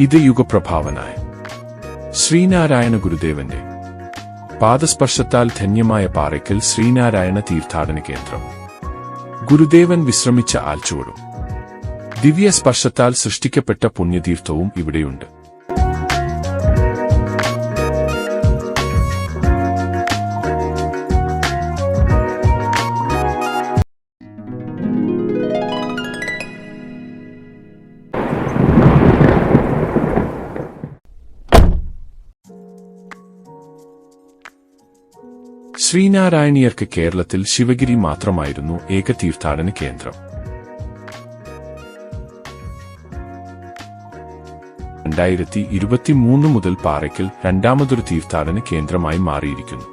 ഇത് യുഗപ്രഭാവനായ. ശ്രീനാരായണ ഗുരുദേവന്റെ പാദസ്പർശത്താൽ ധന്യമായ പാറയ്ക്കൽ ശ്രീനാരായണ തീർത്ഥാടന കേന്ദ്രം. ഗുരുദേവൻ വിശ്രമിച്ച ആൽച്ചുവടും ദിവ്യ സ്പർശത്താൽ സൃഷ്ടിക്കപ്പെട്ട പുണ്യതീർത്ഥവും ഇവിടെയുണ്ട്. ശ്രീനാരായണീയർക്ക് കേരളത്തിൽ ശിവഗിരി മാത്രമായിരുന്നു ഏക തീർത്ഥാടന കേന്ദ്രം. രണ്ടായിരത്തി ഇരുപത്തിമൂന്ന് മുതൽ പാറയ്ക്കൽ രണ്ടാമതൊരു തീർത്ഥാടന കേന്ദ്രമായി മാറിയിരിക്കുന്നു.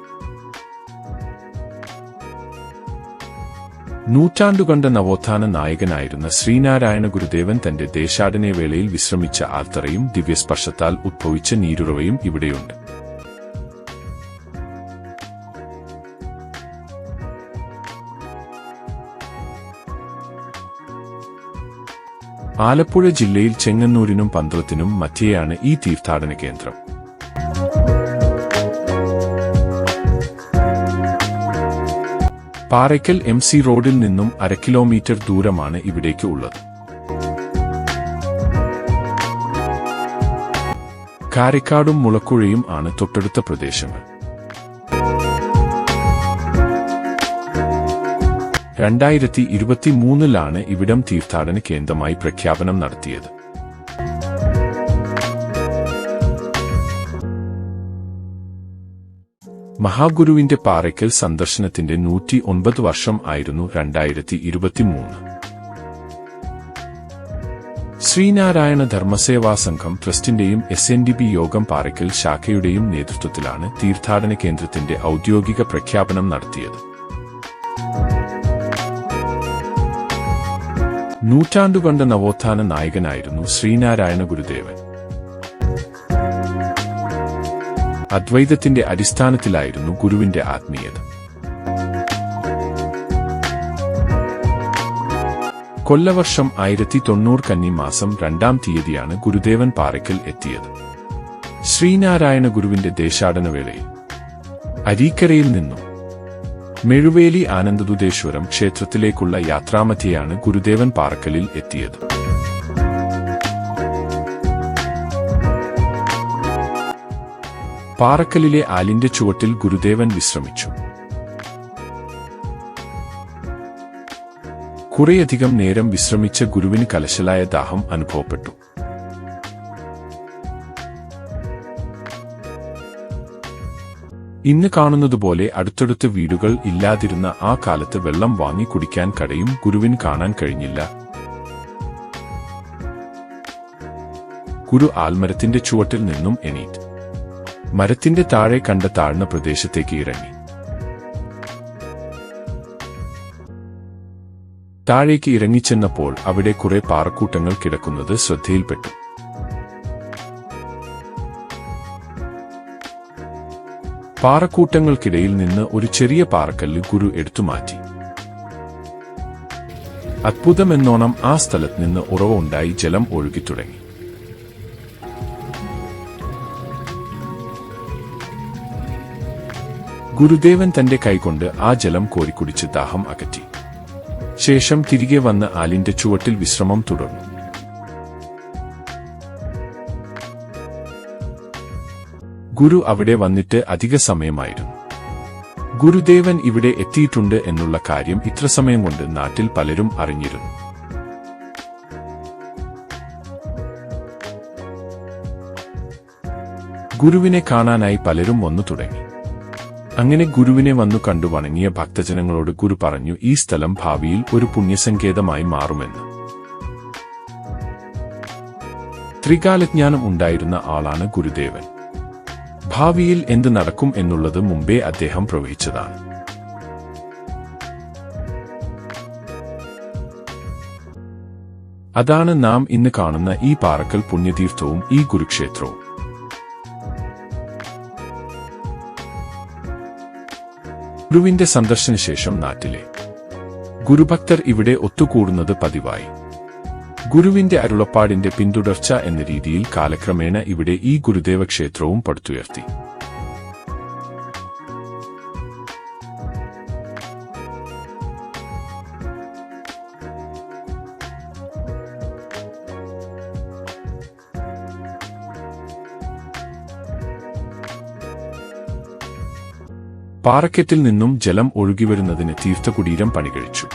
നൂറ്റാണ്ടുകണ്ട നവോത്ഥാന നായകനായിരുന്ന ശ്രീനാരായണ ഗുരുദേവൻ തന്റെ ദേശാടനവേളയിൽ വിശ്രമിച്ച ആൽത്തറയും ദിവ്യസ്പർശത്താൽ ഉദ്ഭവിച്ച നീരുറവയും ഇവിടെയുണ്ട്. ആലപ്പുഴ ജില്ലയിൽ ചെങ്ങന്നൂരിനും പന്തളത്തിനും മധ്യയാണ് ഈ തീർത്ഥാടന കേന്ദ്രം. പാറയ്ക്കൽ എം സി റോഡിൽ നിന്നും അര കിലോമീറ്റർ ദൂരമാണ് ഇവിടേക്ക് ഉള്ളത്. കാരക്കാടും മുളക്കുഴയും ആണ് തൊട്ടടുത്ത പ്രദേശങ്ങൾ. രണ്ടായിരത്തി ഇരുപത്തിമൂന്നിലാണ് ഇവിടം തീർത്ഥാടന കേന്ദ്രമായി പ്രഖ്യാപനം നടത്തിയത്. മഹാഗുരുവിന്റെ പാറയ്ക്കൽ സന്ദർശനത്തിന്റെ നൂറ്റി ഒൻപത് വർഷം ആയിരുന്നു രണ്ടായിരത്തി ഇരുപത്തിമൂന്ന് ശ്രീനാരായണ ധർമ്മസേവാ സംഘം ട്രസ്റ്റിന്റെയും S N D B Yogam Parakkal ശാഖയുടെയും നേതൃത്വത്തിലാണ് തീർത്ഥാടന കേന്ദ്രത്തിന്റെ ഔദ്യോഗിക പ്രഖ്യാപനം നടത്തിയത്. നൂറ്റാണ്ടുകൊണ്ട നവോത്ഥാന നായകനായിരുന്നു ശ്രീനാരായണ ഗുരുദേവൻ. അദ്വൈതത്തിന്റെ അടിസ്ഥാനത്തിലായിരുന്നു ഗുരുവിന്റെ ആത്മീയത. കൊല്ലവർഷം ആയിരത്തി തൊണ്ണൂറ് കന്നി മാസം രണ്ടാം തീയതിയാണ് ഗുരുദേവൻ പാറയ്ക്കൽ എത്തിയത്. ശ്രീനാരായണ ഗുരുവിന്റെ ദേശാടനവേളയിൽ അരീക്കരയിൽ നിന്നും മെഴുവേലി ആനന്ദദുദേശ്വരം ക്ഷേത്രത്തിലേക്കുള്ള യാത്രാമധ്യയാണ് ഗുരുദേവൻ പാറക്കലിൽ എത്തിയത്. പാറക്കലിലെ ആലിന്റെ ചുവട്ടിൽ ഗുരുദേവൻ വിശ്രമിച്ചു. കുറേയധികം നേരം വിശ്രമിച്ച ഗുരുവിന് കലശലായ ദാഹം അനുഭവപ്പെട്ടു. ഇന്ന് കാണുന്നതുപോലെ അടുത്തടുത്ത് വീടുകൾ ഇല്ലാതിരുന്ന ആ കാലത്ത് വെള്ളം വാങ്ങി കുടിക്കാൻ കടയും ഗുരുവിന് കാണാൻ കഴിഞ്ഞില്ല. ഗുരു ആൽമരത്തിന്റെ ചുവട്ടിൽ നിന്നും എണീറ്റ് മരത്തിന്റെ താഴെ കണ്ട താഴ്ന്ന പ്രദേശത്തേക്ക് ഇറങ്ങി. താഴേക്ക് ഇറങ്ങിച്ചെന്നപ്പോൾ അവിടെ കുറെ പാറക്കൂട്ടങ്ങൾ കിടക്കുന്നത് ശ്രദ്ധയിൽപ്പെട്ടു. പാറക്കൂട്ടങ്ങൾക്കിടയിൽ നിന്ന് ഒരു ചെറിയ പാറക്കല്ല് ഗുരു എടുത്തുമാറ്റി അത്ഭുതമെന്നോണം ആ സ്ഥലത്ത് നിന്ന് ഉറവുണ്ടായി ജലം ഒഴുകിത്തുടങ്ങി ഗുരുദേവൻ തന്റെ കൈകൊണ്ട് ആ ജലം കോരിക്കുടിച്ച് ദാഹം അകറ്റി. ശേഷം തിരികെ വന്ന് ആലിന്റെ ചുവട്ടിൽ വിശ്രമം തുടർന്നു. ഗുരു അവിടെ വന്നിട്ട് അധിക സമയമായിരുന്നു. ഗുരുദേവൻ ഇവിടെ എത്തിയിട്ടുണ്ട് എന്നുള്ള കാര്യം ഇത്ര സമയം കൊണ്ട് നാട്ടിൽ പലരും അറിഞ്ഞിരുന്നു. ഗുരുവിനെ കാണാനായി പലരും വന്നു തുടങ്ങി. അങ്ങനെ ഗുരുവിനെ വന്നു കണ്ടു വണങ്ങിയ ഭക്തജനങ്ങളോട് ഗുരു പറഞ്ഞു ഈ സ്ഥലം ഭാവിയിൽ ഒരു പുണ്യസങ്കേതമായി മാറുമെന്ന്. ത്രികാലജ്ഞാനം ഉണ്ടായിരുന്ന ആളാണ് ഗുരുദേവൻ. ഭാവിയിൽ എന്ത് നടക്കും എന്നുള്ളത് മുമ്പേ അദ്ദേഹം പ്രവഹിച്ചതാണ്. അതാണ് നാം ഇന്ന് കാണുന്ന ഈ പാറക്കൽ പുണ്യതീർത്ഥവും ഈ കുരുക്ഷേത്രവും ഗുരുവിന്റെ സന്ദർശനശേഷം നാട്ടിലെ ഗുരുഭക്തർ ഇവിടെ ഒത്തുകൂടുന്നത് പതിവായി. ഗുരുവിന്റെ അരുളപ്പാടിന്റെ പിന്തുടർച്ച എന്ന രീതിയിൽ കാലക്രമേണ ഇവിടെ ഈ ഗുരുദേവ ക്ഷേത്രവും പടുത്തുയർത്തി. പാറക്കെട്ടിൽ നിന്നും ജലം ഒഴുകിവരുന്നതിന് തീർത്ഥകുടീരം പണികഴിച്ചു.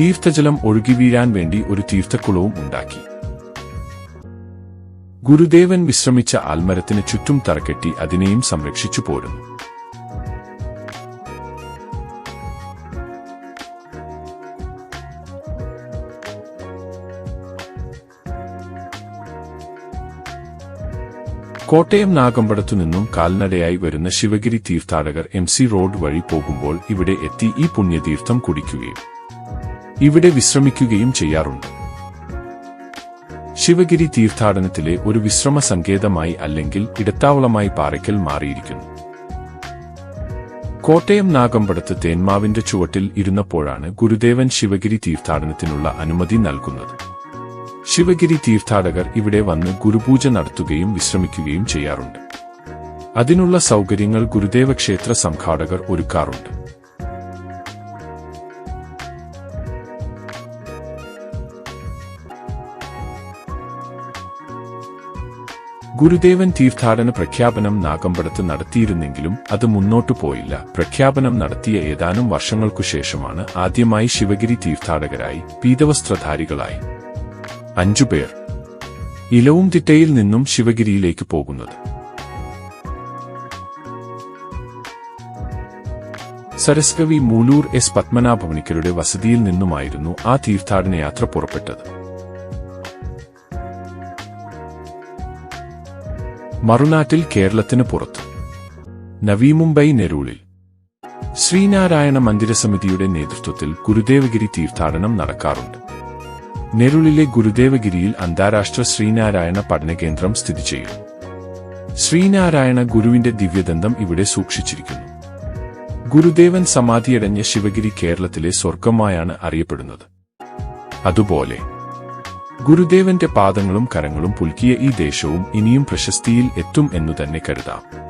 തീർത്ഥജലം ഒഴുകിവീഴാൻ വേണ്ടി ഒരു തീർത്ഥക്കുളവും ഉണ്ടാക്കി. ഗുരുദേവൻ വിശ്രമിച്ച ആൽമരത്തിന് ചുറ്റും തറക്കെട്ടി അതിനെയും സംരക്ഷിച്ചു പോരും കോട്ടയം നാഗമ്പടത്തു നിന്നും കാൽനടയായി വരുന്ന ശിവഗിരി തീർത്ഥാടകർ എം സി റോഡ് വഴി പോകുമ്പോൾ ഇവിടെ എത്തി ഈ പുണ്യതീർത്ഥം കുടിക്കുകയും ഇവിടെ വിശ്രമിക്കുകയും ചെയ്യാറുണ്ട്. ശിവഗിരി തീർത്ഥാടനത്തിലെ ഒരു വിശ്രമ സങ്കേതമായി അല്ലെങ്കിൽ ഇടത്താവളമായി പാറയ്ക്കൽ മാറിയിരിക്കുന്നു. കോട്ടയം നാഗമ്പടത്ത് തേന്മാവിന്റെ ചുവട്ടിൽ ഇരുന്നപ്പോഴാണ് ഗുരുദേവൻ ശിവഗിരി തീർത്ഥാടനത്തിനുള്ള അനുമതി നൽകുന്നത്. ശിവഗിരി തീർത്ഥാടകർ ഇവിടെ വന്ന് ഗുരുപൂജ നടത്തുകയും വിശ്രമിക്കുകയും ചെയ്യാറുണ്ട്. അതിനുള്ള സൗകര്യങ്ങൾ ഗുരുദേവ ക്ഷേത്ര സംഘാടകർ ഒരുക്കാറുണ്ട്. ഗുരുദേവൻ തീർത്ഥാടന പ്രഖ്യാപനം നാഗമ്പടത്ത് നടത്തിയിരുന്നെങ്കിലും അത് മുന്നോട്ടു പോയില്ല. പ്രഖ്യാപനം നടത്തിയ ഏതാനും വർഷങ്ങൾക്കു ശേഷമാണ് ആദ്യമായി ശിവഗിരി തീർത്ഥാടകരായി പീതവസ്ത്രധാരികളായി അഞ്ചുപേർ ഇലവും തിട്ടയിൽ നിന്നും ശിവഗിരിയിലേക്ക് പോകുന്നത്. സരസ്കവി മൂലൂർ എസ് പത്മനാഭവണിക്കരുടെ വസതിയിൽ നിന്നുമായിരുന്നു ആ തീർത്ഥാടനയാത്ര പുറപ്പെട്ടത്. മറുനാട്ടിൽ കേരളത്തിന് പുറത്ത്. നവി മുംബൈ നെരൂളിൽ. ശ്രീനാരായണ മന്ദിരസമിതിയുടെ നേതൃത്വത്തിൽ ഗുരുദേവഗിരി തീർത്ഥാടനം നടക്കാറുണ്ട്. നെരുളിലെ ഗുരുദേവഗിരിയിൽ അന്താരാഷ്ട്ര ശ്രീനാരായണ പഠനകേന്ദ്രം സ്ഥിതി ചെയ്യുന്നു. ശ്രീനാരായണ ഗുരുവിന്റെ ദിവ്യദന്തം ഇവിടെ സൂക്ഷിച്ചിരിക്കുന്നു. ഗുരുദേവൻ സമാധിയടഞ്ഞ ശിവഗിരി കേരളത്തിലെ സ്വർഗമായാണ് അറിയപ്പെടുന്നത്. അതുപോലെ ഗുരുദേവന്റെ പാദങ്ങളും കരങ്ങളും പുൽക്കിയ ഈ ദേശവും ഇനിയും പ്രശസ്തിയിൽ എത്തും എന്നു തന്നെ കരുതാം.